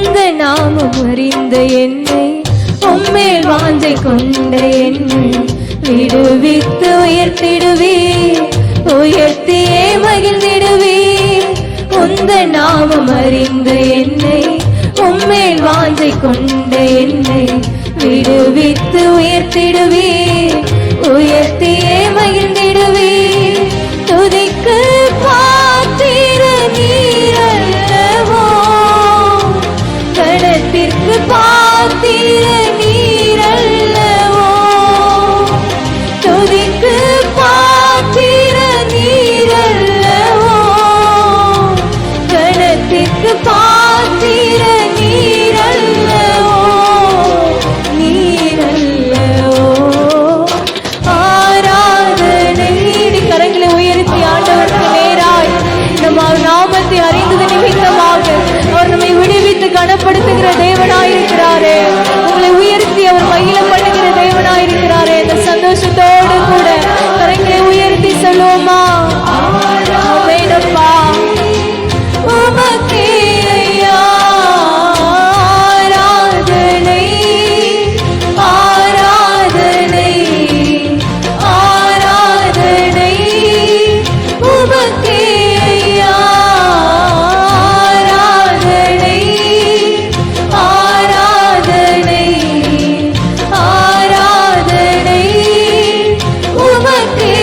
உங்க நாமம் அறிந்த என்னை உம்மேல் வாஞ்சை கொண்ட என்னை விடுவித்து உயர்த்திடுவே உயர்த்தியே மகிழ்ந்திடுவே உந்த நாமம் அறிந்த என்னை உம்மேல் வாஞ்சை கொண்ட என்னை விடுவித்து உயர்த்திடுவே கணத்திற்கு பாத்திர நீ Amen. Okay.